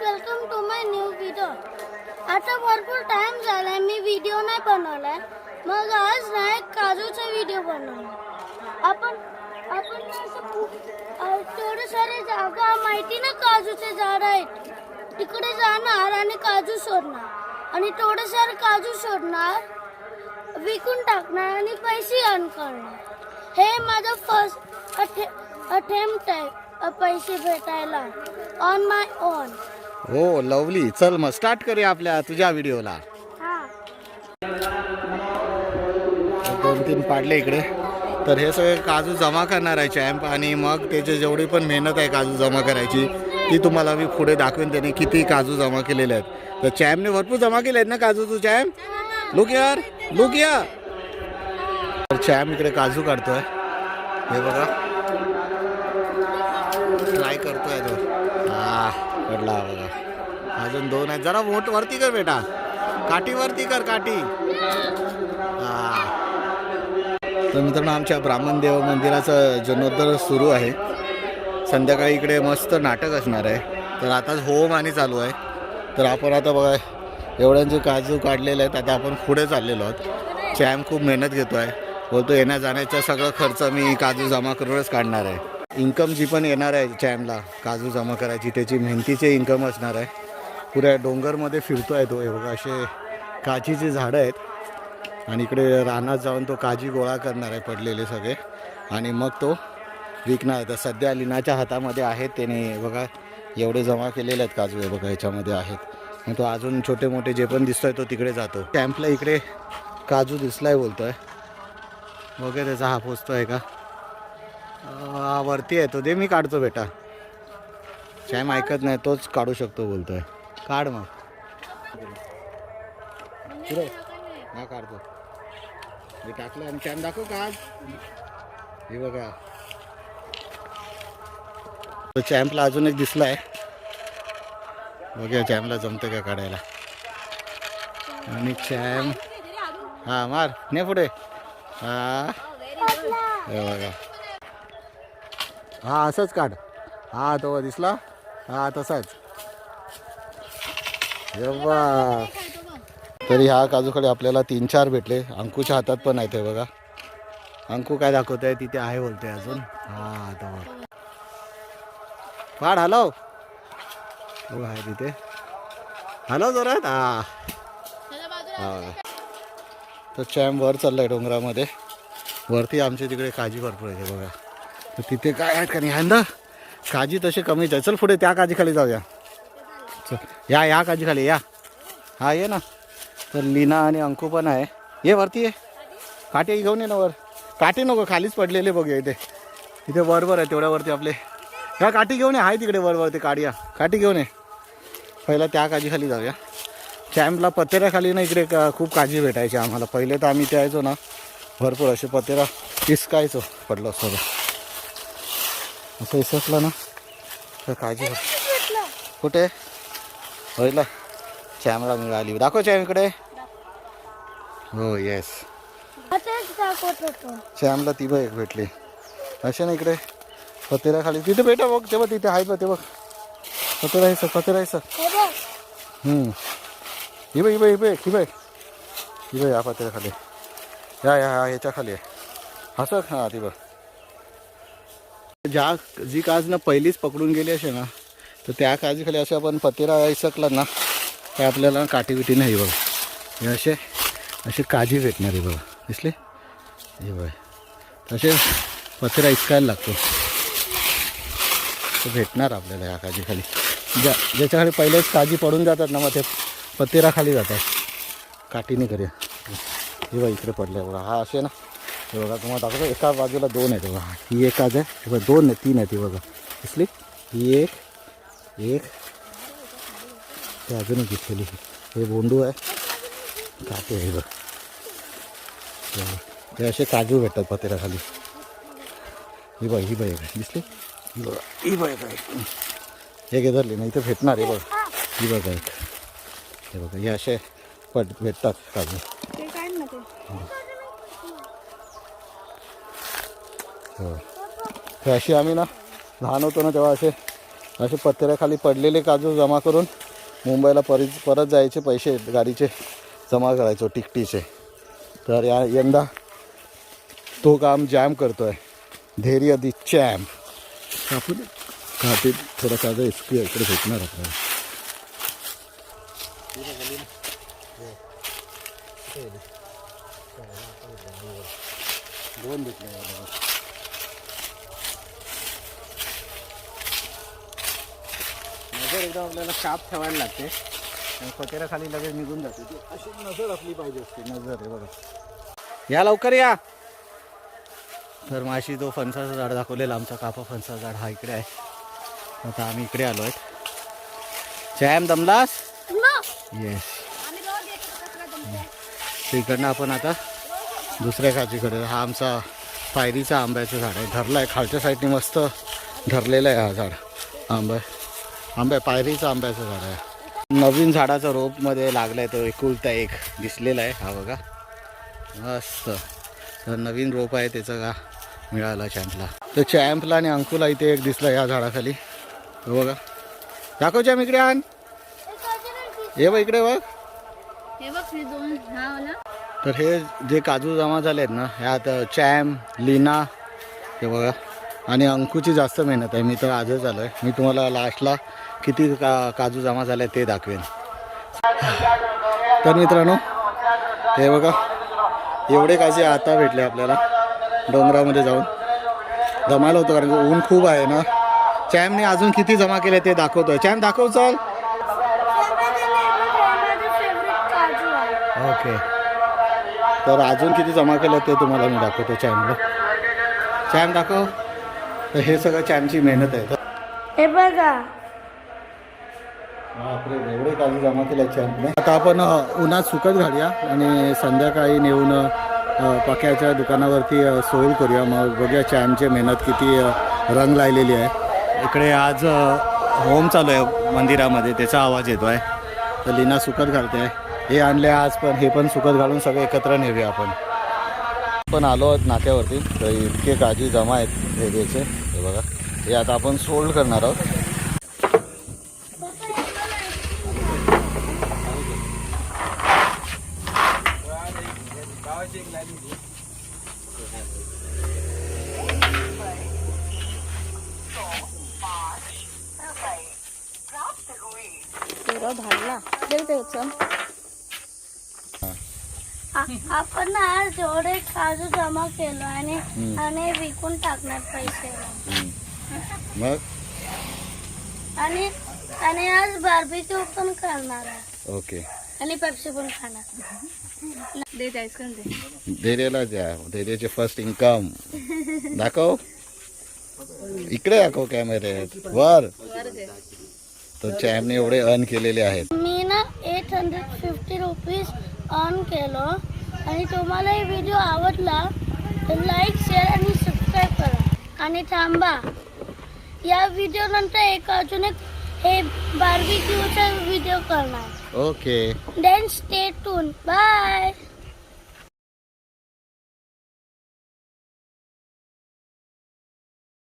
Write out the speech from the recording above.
Welcome to my new video आता भरपूर time आहे मी व्हिडिओ नाही बनवलाय. मग आज ना एक काजूचा व्हिडिओ बनवला आपण आपण ना असं तेवढे सारे जागा माहिती ना काजूचे झाड आहेत. तिकडे जाणार आणि काजू सोडणार. आणि थोडे सारे काजू सोडणार विकून टाकणार आणि पैसे अर्न करणार. हे माझं फर्स्ट अटेम्प्ट आहे पैसे भेटायला. ऑन माय ओन हो लवली. चल मग स्टार्ट करूया आपल्या तुझ्या व्हिडिओला. हा. दोन तीन पाडले इकडे. तर हे सगळे काजू जमा करणार आहे चॅम्प आणि मग त्याची जेवढी पण मेहनत आहे काजू जमा करायची ती तुम्हाला मी पुढे दाखवेन त्याने किती काजू जमा केलेले आहेत. तर चॅम्पने भरपूर जमा केले आहेत ना काजू तू चॅम्प लुक यार लुक या तर चॅम्प इकडे काजू काढतोय. हे बघा. अजून दोन आहेत. जरा वोट वरती कर बेटा. काठीवरती कर काठी. हा. तर मित्रांनो आमच्या ब्राह्मण देव मंदिराचं जीर्णोद्धार सुरू आहे. संध्याकाळी इकडे मस्त नाटक असणार आहे. तर आताच होम आणि चालू आहे. तर आपण आता बघा एवढ्यांचे काजू काढलेले आहेत आता आपण पुढे चाललेलो आहोत. चॅम खूप मेहनत घेतो आहे. बोलतो येण्या जाण्याचा सगळा खर्च मी काजू जमा करूनच काढणार आहे. इन्कम जी पण येणार आहे चॅमला काजू जमा करायची त्याची मेहनतीचे इन्कम असणार आहे. पुऱ्या डोंगरमध्ये फिरतो आहे तो. हे बघा असे काजीचे झाडं आहेत. आणि इकडे रानात जाऊन तो काजी गोळा करणार आहे पडलेले सगळे. आणि मग तो विकणार आहे. तर सध्या लिनाच्या हातामध्ये आहेत त्याने. बघा एवढे जमा केलेले आहेत काजू. हे बघा याच्यामध्ये आहेत. मग तो अजून छोटे मोठे जे पण दिसतोय तो तिकडे जातो. कॅम्पला इकडे काजू दिसलाय बोलतोय. वगैरे त्याचा हा पोचतो आहे का वरती आहे तो. दे मी काढतो बेटा. चॅम ऐकत नाही तोच काढू शकतो बोलतोय. काढ मग. हा काढतो मी टाकलं आणि चॅम दाखव का हे बघा. तो चॅम्पला अजून एक दिसलाय. बघूया चॅम्पला जमतं का काढायला. आणि चॅम्प हा मार. ने पुढे. हा. हे बघा. हा असंच काढ. हा तो दिसला. हा तसाच. बघ तरी ह्या काजूकडे आपल्याला तीन चार भेटले. अंकूच्या हातात पण आहेत हे बघा. अंकू काय दाखवत आहे तिथे आहे बोलते अजून. हा आता बघ. पाड हो आहे तिथे. हॅलो जोरात. हा. हा. तर चॅम वर चाललाय डोंगरामध्ये. वरती आमच्या तिकडे काजी भरपूर आहे बघा. तर तिथे काय आहेत का नाही? यंदा काजी तसे कमीच आहे चल पुढे त्या काजीखाली जाऊया. या या काजी खाली या. हा ये ना. तर लीना आणि अंकू पण आहे. ये वरती ये. काटे घेऊन ये ना वर. काटे नको खालीच पडलेले बघूया इथे. इथे वरवर आहे तेवढ्यावरती आपले. ह्या काठी घेऊन ये. आहे तिकडे वरवरती काढूया काठी घेऊन ये. पहिला त्या काजी खाली जाऊया. चॅम्पला पतेऱ्याखाली ना इकडे का खूप काळजी भेटायची आम्हाला. पहिले तर आम्ही ते यायचो ना. भरपूर असे पतेरा इसकायचो पडलो असतो. असं इसकलं ना. तर काळजी कुठे? होईल चॅमला मिळाली दाखव चॅम इकडे हो येस चॅमला ती बघ भेटली. असे ना इकडे. पतेरा खाली. तिथे भेटा बघ. ते बघ तिथे आहे बघ ते बघ पतेरा आहे सर पतेरा आहे सर. हे बघ. हम्म. ही बघ ही बघ ही बघ ही बघ. ही बघ या पत्र्या खाली. या या या याच्या खाली आहे. असं हां ती बघ. ज्या जी काज ना पहिलीच पकडून गेली असे ना तर त्या काळजीखाली असे आपण पतेरा इसकला ना काय आपल्याला काठी विटी नाही बघा. हे असे असे काजी भेटणार आहे बघा. दिसले? हे बघा. तसे पतेरा इसकायला लागतो. तो भेटणार आपल्याला ह्या काजीखाली. ज्या ज्याच्याखाली पहिलेच काजी पडून जातात ना मग ते पतेरा खाली जातात काठीने करूया हे बघा इकडे पडले बघा. हा असे ना. हे बघा तुम्हाला दाखवतो. एका बाजूला दोन आहेत बघा. ही एक काज आहे. बघा दोन आहे तीन आहेत ती बघा. दिसली? ही एक एक. ते अजून दिसलेली हे बोंडू आहे. काटे आहे हे बघ. हे. हे असे काजू भेटतात पतेराखाली ही बघ ही बघ. एक आहे. दिसली? ही बघा ही. एक. धरली नाही इथे भेटणार आहे बघ. ही बघा एक. हे बघा हे असे पट भेटतात काजू. ते ते? हो. हे अशी आम्ही ना लहान होतो ना तेव्हा असे असे पत्र्याखाली पडलेले काजू जमा करून मुंबईला परत परत जायचे पैसे गाडीचे जमा करायचो टिकटीचे. तर या यंदा तो काम जॅम करतो आहे धैर्य दी चॅम आपण काटे थोडा काजा इसकी इकडे भेटणार आपल्याला. दोन भेटले. नजर एकदम आपल्याला शाप ठेवायला लागते. आणि पत्र्याखाली लगेच निघून जाते. ती अशी नजर आपली पाहिजे असते. नजर आहे बघा. या लवकर या. तर माशी तो फणसाचं झाड दाखवलेला आमचा कापा फणसाचं झाड हा इकडे आहे. आता आम्ही इकडे आलो आहेत. चॅम दमलास येस इकडनं आपण आता दुसऱ्या काजीकडे हा आमचा पायरीचा आंब्याचं झाड आहे. धरला आहे. खालच्या साईडने मस्त धरलेलं आहे हा झाड. आंबा. आंब्या पायरीचं आंब्याचं झाड आहे. नवीन झाडाचा रोपमध्ये लागलाय तो एकुलता एक. दिसलेला आहे हा बघा. मस्त. तर नवीन रोप आहे त्याचं का मिळाला चॅम्पला. तर चॅम्पला आणि अंकुला इथे एक दिसला या झाडाखाली. तो बघा. दाखव चॅम्प इकडे आण. ये बघ इकडे बघ. हे बघ हे दोन. हा वाला. तर हे जे काजू जमा झाले आहेत ना ह्यात चॅम लीना हे बघा. आणि अंकूची जास्त मेहनत आहे. मी तर आजच आलो आहे मी तुम्हाला लास्टला किती का काजू जमा झाला आहे ते दाखवेन. तर मित्रांनो हे बघा. एवढे काजे आता भेटले आपल्याला. डोंगरामध्ये जाऊन. जमायला होतं कारण की ऊन खूप आहे ना. चॅमने अजून किती जमा केले ते दाखवतोय. चॅम दाखव चल. ओके. तर अजून किती जमा केलं ते तुम्हाला मी दाखवतो चॅमला. चॅम दाखव. तर हे सगळं चॅनची मेहनत आहे. हे बघा. बापरे एवढे काजू जमा केले चॅनने. आता आपण उन्हात सुकत घालूया आणि संध्याकाळी नेऊन पक्याच्या दुकानावरती सोल करूया. मग बघूया चॅनची मेहनत किती रंग लायलेली आहे. इकडे आज होम चालू आहे मंदिरामध्ये. त्याचा आवाज येतो आहे तर लीना सुकत घालते. आहे हे आणले आज पण हे पण सुकत घालून सगळे एकत्र नेऊया आपण. आपण आलो आहोत नाक्यावरती. तर इतके काजू जमा आहेत वेगळेचे हे बघा. हे आता आपण सोल्ड करणार आहोत. आ- आपण आज जेवढे काजू जमा केलो आणि आणि विकून टाकणार पैसे. मग? आणि आणि आज बार्बिक्यू पण करणार आहे. ओके. आणि पेप्सी पण खाणार. दे आईस्क्रीम दे. धैर्याला द्या. धैर्याचे फर्स्ट इन्कम दाखव. इकडे दाखव कॅमेऱ्यात वर. तर चॅमने एवढे अर्न केलेले आहेत. मी ना eight hundred fifty rupees on केलो. आणि तुम्हाला हे व्हिडिओ आवडला तर लाईक शेअर आणि सबस्क्राईब करा. आणि थांबा. या व्हिडिओ नंतर एक अजून एक हे बार्बिक्यूचा व्हिडिओ करणार. Okay then stay tuned bye